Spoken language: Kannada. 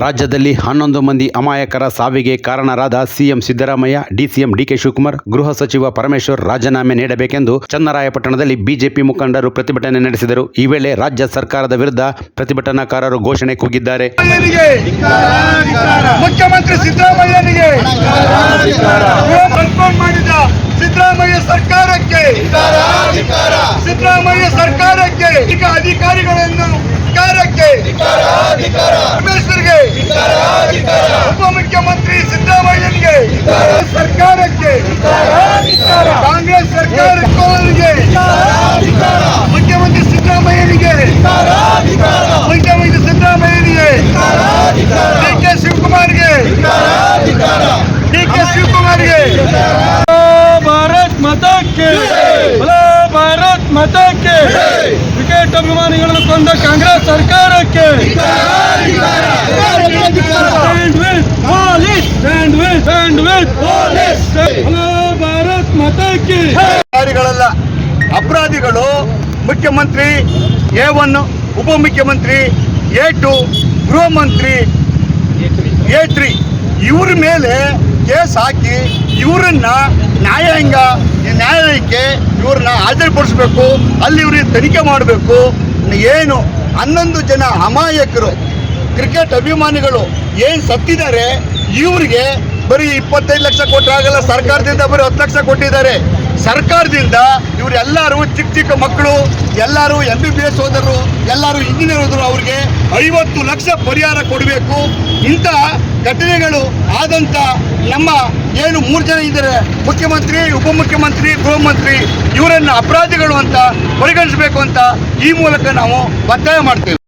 ರಾಜ್ಯದಲ್ಲಿ ಹನ್ನೊಂದು ಮಂದಿ ಅಮಾಯಕರ ಸಾವಿಗೆ ಕಾರಣರಾದ CM Siddaramaiah, DCM DK Shivakumar, ಗೃಹ ಸಚಿವ ಪರಮೇಶ್ವರ್ ರಾಜೀನಾಮೆ ನೀಡಬೇಕೆಂದು ಚನ್ನರಾಯಪಟ್ಟಣದಲ್ಲಿ ಬಿಜೆಪಿ ಮುಖಂಡರು ಪ್ರತಿಭಟನೆ ನಡೆಸಿದರು. ಈ ವೇಳೆ ರಾಜ್ಯ ಸರ್ಕಾರದ ವಿರುದ್ಧ ಪ್ರತಿಭಟನಾಕಾರರು ಘೋಷಣೆ ಕೂಗಿದ್ದಾರೆ. ಮುಖ್ಯಮಂತ್ರಿ ಸಿದ್ದರಾಮಯ್ಯನಿಗೆ ಸಿದ್ದರಾಮಯ್ಯ ಸರ್ಕಾರಕ್ಕೆ ಸಿದ್ದರಾಮಯ್ಯ ಸರ್ಕಾರಕ್ಕೆ ಪರಮೇಶ್ವರ್ಗೆ ಉಪಮುಖ್ಯಮಂತ್ರಿ ಸಿದ್ದರಾಮಯ್ಯನಿಗೆ ಸರ್ಕಾರಕ್ಕೆ ಕಾಂಗ್ರೆಸ್ ಸರ್ಕಾರಕ್ಕೆ ಮುಖ್ಯಮಂತ್ರಿ ಸಿದ್ದರಾಮಯ್ಯನಿಗೆ ಮುಖ್ಯಮಂತ್ರಿ ಸಿದ್ದರಾಮಯ್ಯನಿಗೆ ಡಿ ಕೆ ಶಿವಕುಮಾರ್ಗೆ ಡಿ ಕೆ ಶಿವಕುಮಾರ್ಗೆ. ಭಾರತ್ ಮತಕ್ಕೆ ಭಾರತ್ ಮತಕ್ಕೆ ಕ್ರಿಕೆಟ್ ಅಭಿಮಾನಿಗಳನ್ನು ಕೊಂದ ಕಾಂಗ್ರೆಸ್ ಸರ್ಕಾರಕ್ಕೆ. ಸ್ಟ್ಯಾಂಡ್ ವಿತ್ ಪೊಲೀಸ್ ಅಧಿಕಾರಿಗಳಲ್ಲ. ಅಪರಾಧಿಗಳು ಮುಖ್ಯಮಂತ್ರಿ ಎ ಒನ್, ಉಪಮುಖ್ಯಮಂತ್ರಿ, ಎ ಟು ಗೃಹ ಮಂತ್ರಿ ಎ ತ್ರೀ. ಇವ್ರ ಮೇಲೆ ಕೇಸ್ ಹಾಕಿ ಇವರನ್ನ ನ್ಯಾಯಾಂಗ, ನ್ಯಾಯಾಲಯಕ್ಕೆ ಇವ್ರನ್ನ ಹಾಜರುಪಡಿಸ್ಬೇಕು. ಅಲ್ಲಿ ಇವ್ರಿಗೆ ತನಿಖೆ ಮಾಡಬೇಕು. ಏನು ಹನ್ನೊಂದು ಜನ ಅಮಾಯಕರು, ಕ್ರಿಕೆಟ್ ಅಭಿಮಾನಿಗಳು ಏನು ಸತ್ತಿದ್ದಾರೆ, ಇವರಿಗೆ ಬರೀ ಇಪ್ಪತ್ತೈದು ಲಕ್ಷ ಕೊಟ್ಟರೆ ಆಗಲ್ಲ, ಸರ್ಕಾರದಿಂದ ಬರೀ ಹತ್ತು ಲಕ್ಷ ಕೊಟ್ಟಿದ್ದಾರೆ. ಸರ್ಕಾರದಿಂದ ಇವರೆಲ್ಲರೂ ಚಿಕ್ಕ ಚಿಕ್ಕ ಮಕ್ಕಳು, ಎಲ್ಲರೂ ಎಂ ಬಿ ಬಿ ಎಸ್ ಹೋದರು ಎಲ್ಲರೂ ಇಂಜಿನಿಯರ್ ಹೋದರು ಅವ್ರಿಗೆ ಐವತ್ತು ಲಕ್ಷ ಪರಿಹಾರ ಕೊಡಬೇಕು. ಇಂಥ ಘಟನೆಗಳು ಆದಂಥ ನಮ್ಮ ಏನು ಮೂರು ಜನ ಇದ್ದಾರೆ, ಮುಖ್ಯಮಂತ್ರಿ, ಉಪಮುಖ್ಯಮಂತ್ರಿ ಗೃಹ ಮಂತ್ರಿ ಇವರನ್ನು ಅಪರಾಧಿಗಳು ಅಂತ ಪರಿಗಣಿಸಬೇಕು ಅಂತ ಈ ಮೂಲಕ ನಾವು ಒತ್ತಾಯ ಮಾಡ್ತೇವೆ.